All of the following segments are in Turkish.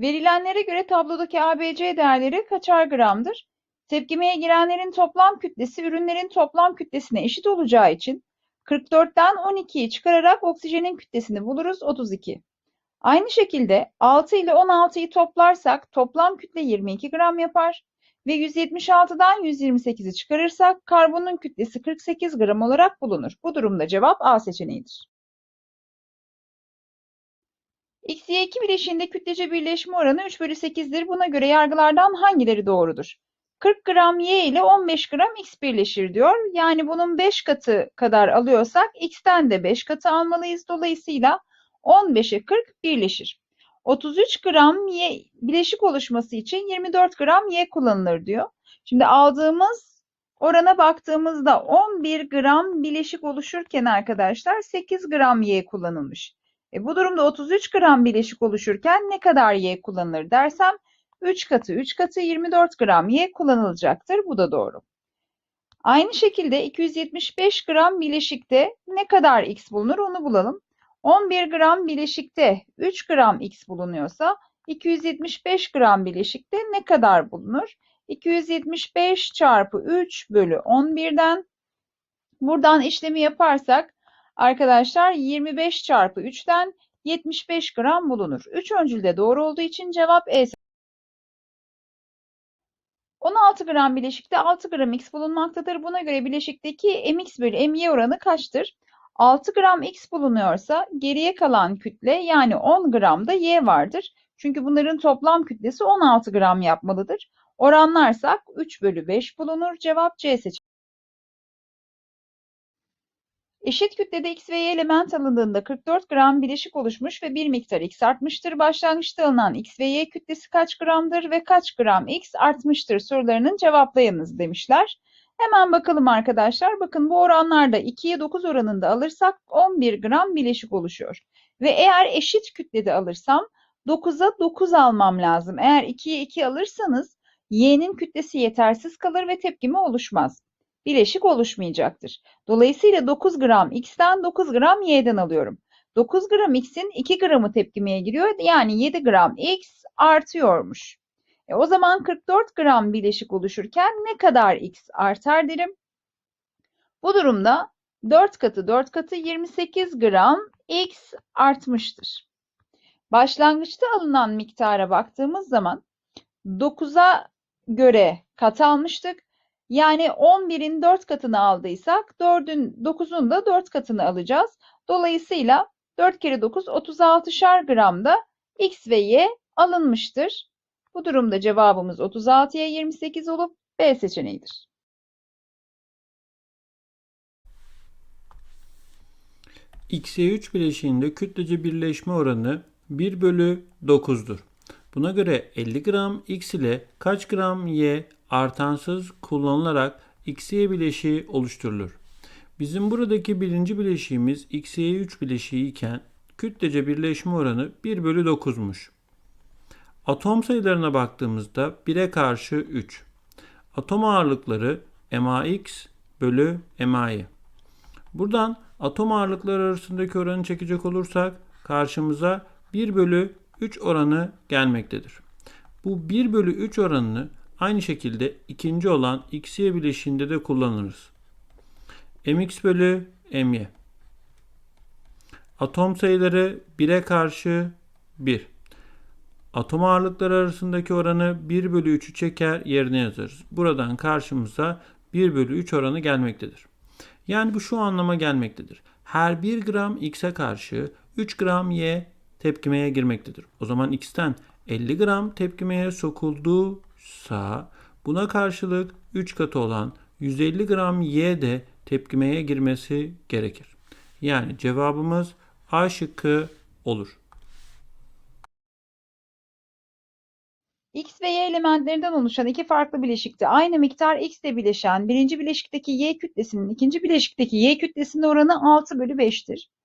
Verilenlere göre tablodaki ABC değerleri kaçar gramdır? Tepkimeye girenlerin toplam kütlesi ürünlerin toplam kütlesine eşit olacağı için 44'ten 12'yi çıkararak oksijenin kütlesini buluruz 32. Aynı şekilde 6 ile 16'yı toplarsak toplam kütle 22 gram yapar ve 176'dan 128'i çıkarırsak karbonun kütlesi 48 gram olarak bulunur. Bu durumda cevap A seçeneğidir. X, Y 2 bileşiğinde kütlece birleşme oranı 3 bölü 8'dir. Buna göre yargılardan hangileri doğrudur? 40 gram Y ile 15 gram X birleşir diyor. Yani bunun 5 katı kadar alıyorsak X'ten de 5 katı almalıyız. Dolayısıyla 15'e 40 birleşir. 33 gram Y bileşik oluşması için 24 gram Y kullanılır diyor. Şimdi aldığımız orana baktığımızda 11 gram bileşik oluşurken arkadaşlar 8 gram Y kullanılmış. E bu durumda 33 gram bileşik oluşurken ne kadar Y kullanılır dersem 3 katı 3 katı 24 gram Y kullanılacaktır. Bu da doğru. Aynı şekilde 275 gram bileşikte ne kadar X bulunur onu bulalım. 11 gram bileşikte 3 gram X bulunuyorsa 275 gram bileşikte ne kadar bulunur? 275 çarpı 3 bölü 11'den buradan işlemi yaparsak arkadaşlar 25 çarpı 3'ten 75 gram bulunur. 3 öncülde doğru olduğu için cevap E 16 gram bileşikte 6 gram X bulunmaktadır. Buna göre bileşikteki mx bölü my oranı kaçtır? 6 gram X bulunuyorsa geriye kalan kütle yani 10 gram da Y vardır. Çünkü bunların toplam kütlesi 16 gram yapmalıdır. Oranlarsak 3 bölü 5 bulunur. Cevap C seçeneği. Eşit kütlede X ve Y element alındığında 44 gram bileşik oluşmuş ve bir miktar X artmıştır. Başlangıçta alınan X ve Y kütlesi kaç gramdır ve kaç gram X artmıştır sorularının cevaplayınız demişler. Hemen bakalım arkadaşlar. Bakın bu oranlarda 2'ye 9 oranında alırsak 11 gram bileşik oluşuyor. Ve eğer eşit kütlede alırsam 9'a 9 almam lazım. Eğer 2'ye 2 alırsanız Y'nin kütlesi yetersiz kalır ve tepkime oluşmaz. Bileşik oluşmayacaktır. Dolayısıyla 9 gram X'ten 9 gram Y'den alıyorum. 9 gram X'in 2 gramı tepkimeye giriyor. Yani 7 gram X artıyormuş. E o zaman 44 gram bileşik oluşurken ne kadar X artar derim. Bu durumda 4 katı 4 katı 28 gram X artmıştır. Başlangıçta alınan miktara baktığımız zaman 9'a göre kat almıştık. Yani 11'in 4 katını aldıysak 4'ün 9'un da 4 katını alacağız. Dolayısıyla 4 kere 9 36'şar gramda X ve Y alınmıştır. Bu durumda cevabımız 36'ya 28 olup B seçeneğidir. XY3 bileşiğinde kütlece birleşme oranı 1 bölü 9'dur. Buna göre 50 gram X ile kaç gram Y artansız kullanılarak XY bileşiği oluşturulur? Bizim buradaki birinci bileşiğimiz XY3 bileşiği iken kütlece birleşme oranı 1 bölü 9'muş. Atom sayılarına baktığımızda 1'e karşı 3. Atom ağırlıkları MAX bölü MA'yı. Buradan atom ağırlıkları arasındaki oranı çekecek olursak karşımıza 1 bölü 3 oranı gelmektedir. Bu 1 bölü 3 oranını aynı şekilde ikinci olan XY bileşiğinde de kullanırız. MX bölü MY. Atom sayıları 1'e karşı 1. Atom ağırlıkları arasındaki oranı 1 bölü 3'ü çeker yerine yazarız. Buradan karşımıza 1 bölü 3 oranı gelmektedir. Yani bu şu anlama gelmektedir. Her 1 gram x'e karşı 3 gram y tepkimeye girmektedir. O zaman x'ten 50 gram tepkimeye sokulduysa buna karşılık 3 katı olan 150 gram y de tepkimeye girmesi gerekir. Yani cevabımız A şıkkı olur. X ve Y elementlerinden oluşan iki farklı bileşikte aynı miktar X ile bileşen birinci bileşikteki Y kütlesinin ikinci bileşikteki Y kütlesinin oranı 6 bölü 5'tir.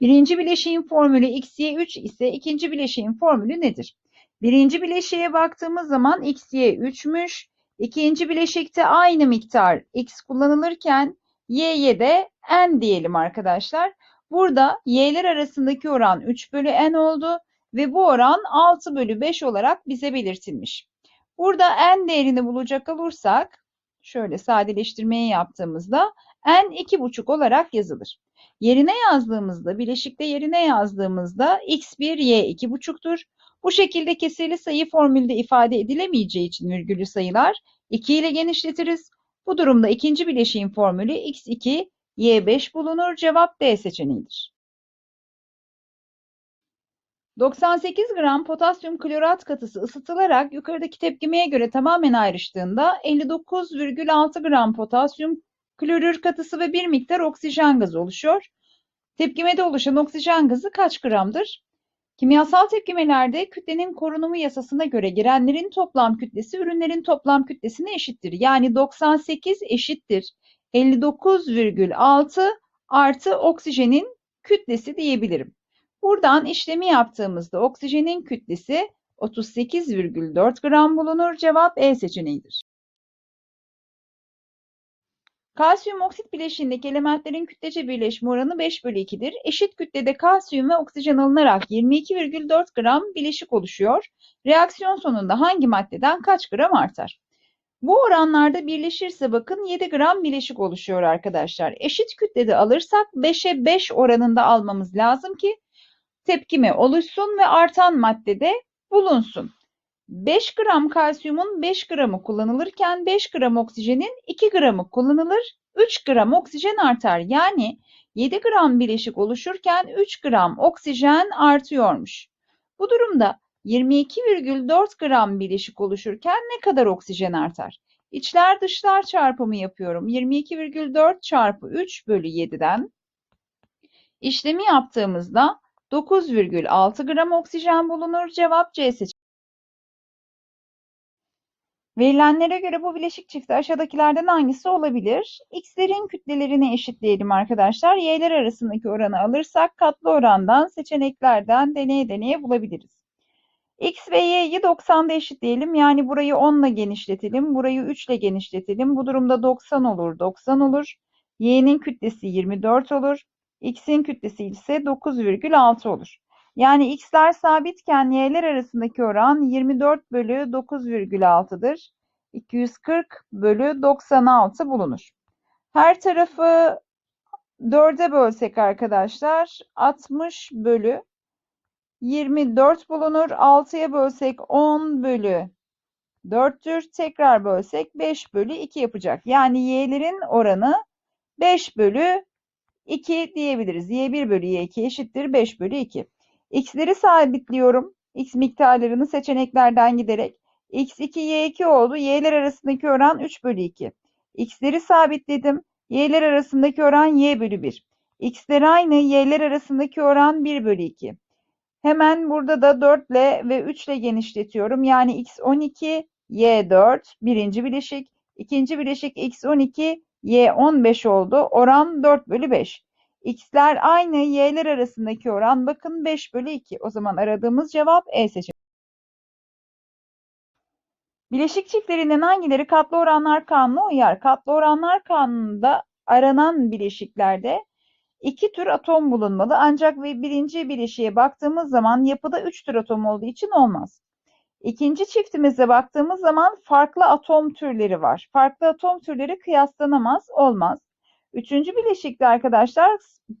Birinci bileşiğin formülü XY3 ise ikinci bileşiğin formülü nedir? Birinci bileşiğe baktığımız zaman XY 3'müş. İkinci bileşikte aynı miktar X kullanılırken Y'ye de N diyelim arkadaşlar. Burada Y'ler arasındaki oran 3 bölü N oldu. ve bu oran 6 bölü 5 olarak bize belirtilmiş. Burada n değerini bulacak olursak, şöyle sadeleştirmeyi yaptığımızda n 2,5 olarak yazılır. Yerine yazdığımızda, bileşikte yerine yazdığımızda x1, y 2,5'tur. Bu şekilde kesirli sayı formülde ifade edilemeyeceği için virgüllü sayılar 2 ile genişletiriz. Bu durumda ikinci bileşiğin formülü x2, y5 bulunur. Cevap D seçeneğidir. 98 gram potasyum klorat katısı ısıtılarak yukarıdaki tepkimeye göre tamamen ayrıştığında 59,6 gram potasyum klorür katısı ve bir miktar oksijen gazı oluşuyor. Tepkimede oluşan oksijen gazı kaç gramdır? Kimyasal tepkimelerde kütlenin korunumu yasasına göre girenlerin toplam kütlesi ürünlerin toplam kütlesine eşittir. Yani 98 eşittir 59,6 artı oksijenin kütlesi diyebilirim. Buradan işlemi yaptığımızda oksijenin kütlesi 38,4 gram bulunur. Cevap E seçeneğidir. Kalsiyum oksit bileşiğindeki elementlerin kütlece birleşme oranı 5 bölü 2'dir. Eşit kütlede kalsiyum ve oksijen alınarak 22,4 gram bileşik oluşuyor. Reaksiyon sonunda hangi maddeden kaç gram artar? Bu oranlarda birleşirse bakın 7 gram bileşik oluşuyor arkadaşlar. Eşit kütlede alırsak 5'e 5 oranında almamız lazım ki tepkime oluşsun ve artan maddede bulunsun. 5 gram kalsiyumun 5 gramı kullanılırken 5 gram oksijenin 2 gramı kullanılır. 3 gram oksijen artar. Yani 7 gram bileşik oluşurken 3 gram oksijen artıyormuş. Bu durumda 22,4 gram bileşik oluşurken ne kadar oksijen artar? İçler dışlar çarpımı yapıyorum. 22,4 çarpı 3 bölü 7'den işlemi yaptığımızda 9,6 gram oksijen bulunur. Cevap C seçeneği. Verilenlere göre bu bileşik çifti aşağıdakilerden hangisi olabilir? X'lerin kütlelerini eşitleyelim arkadaşlar. Y'ler arasındaki oranı alırsak katlı orandan seçeneklerden deneye deneye bulabiliriz. X ve Y'yi 90'da eşitleyelim. Yani burayı 10 ile genişletelim. Burayı 3 ile genişletelim. Bu durumda 90 olur, 90 olur. Y'nin kütlesi 24 olur. X'in kütlesi ise 9,6 olur. Yani x'ler sabitken y'ler arasındaki oran 24 bölü 9,6'dır. 240 bölü 96 bulunur. Her tarafı 4'e bölsek arkadaşlar 60 bölü 24 bulunur. 6'ya bölsek 10 bölü 4'tür. Tekrar bölsek 5 bölü 2 yapacak. Yani y'lerin oranı 5 bölü 2 diyebiliriz. y1 bölü y2 eşittir 5 bölü 2. X'leri sabitliyorum. X miktarlarını seçeneklerden giderek. X2, Y2 oldu. Y'ler arasındaki oran 3 bölü 2. X'leri sabitledim. Y'ler arasındaki oran Y bölü 1. X'ler aynı. Y'ler arasındaki oran 1 bölü 2. Hemen burada da 4 ile ve 3 ile genişletiyorum. Yani X 12, Y 4 birinci bileşik. ikinci bileşik X 12, Y 15 oldu. Oran 4 bölü 5. X'ler aynı, Y'ler arasındaki oran bakın 5 bölü 2. O zaman aradığımız cevap E seçeneği. Bileşik çiftlerinden hangileri katlı oranlar kanunu uyar? Katlı oranlar kanununda aranan bileşiklerde iki tür atom bulunmalı. Ancak birinci bileşiğe baktığımız zaman yapıda üç tür atom olduğu için olmaz. İkinci çiftimize baktığımız zaman farklı atom türleri var. Farklı atom türleri kıyaslanamaz, olmaz. Üçüncü bileşikte arkadaşlar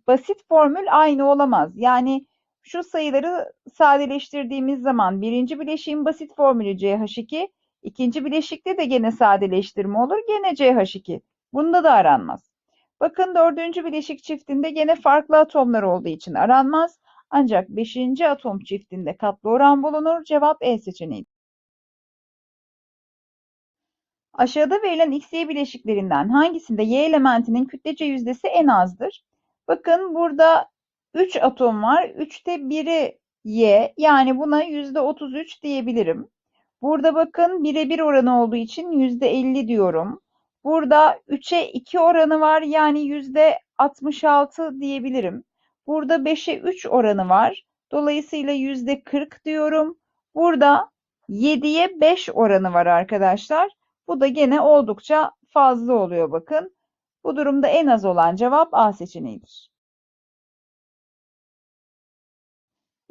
basit formül aynı olamaz. Yani şu sayıları sadeleştirdiğimiz zaman birinci bileşiğin basit formülü CH2, ikinci bileşikte de gene sadeleştirme olur, gene CH2. Bunda da aranmaz. Bakın dördüncü bileşik çiftinde gene farklı atomlar olduğu için aranmaz. Ancak beşinci atom çiftinde katlı oran bulunur. Cevap E seçeneği. Aşağıda verilen XY bileşiklerinden hangisinde Y elementinin kütlece yüzdesi en azdır? Bakın burada 3 atom var. 3'te 1'i Y. Yani buna %33 diyebilirim. Burada bakın 1'e 1 oranı olduğu için %50 diyorum. Burada 3'e 2 oranı var. Yani %66 diyebilirim. Burada 5'e 3 oranı var. Dolayısıyla %40 diyorum. Burada 7'ye 5 oranı var arkadaşlar. Bu da gene oldukça fazla oluyor bakın. Bu durumda en az olan cevap A seçeneğidir.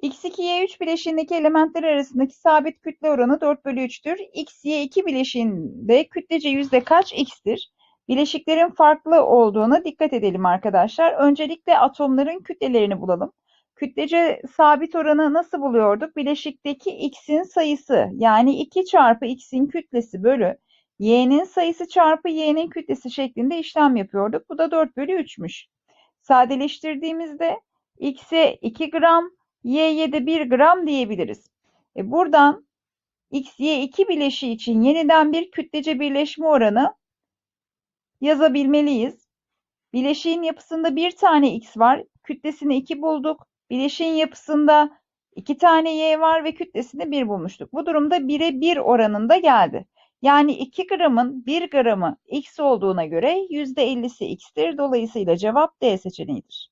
X2, Y3 bileşiğindeki elementler arasındaki sabit kütle oranı 4 bölü 3'tür. X, Y2 bileşiğinde kütlece yüzde kaç X'tir? Bileşiklerin farklı olduğuna dikkat edelim arkadaşlar. Öncelikle atomların kütlelerini bulalım. Kütlece sabit oranı nasıl buluyorduk? Bileşikteki X'in sayısı yani 2 çarpı X'in kütlesi bölü Y'nin sayısı çarpı Y'nin kütlesi şeklinde işlem yapıyorduk. Bu da 4 bölü 3'müş. Sadeleştirdiğimizde X'e 2 gram, Y'ye de 1 gram diyebiliriz. E buradan X, Y2 bileşiği için yeniden bir kütlece birleşme oranı yazabilmeliyiz. Bileşiğin yapısında bir tane X var. Kütlesini 2 bulduk. Bileşiğin yapısında 2 tane Y var ve kütlesini 1 bulmuştuk. Bu durumda 1'e 1 oranında geldi. Yani 2 gramın 1 gramı X olduğuna göre %50'si X'tir. Dolayısıyla cevap D seçeneğidir.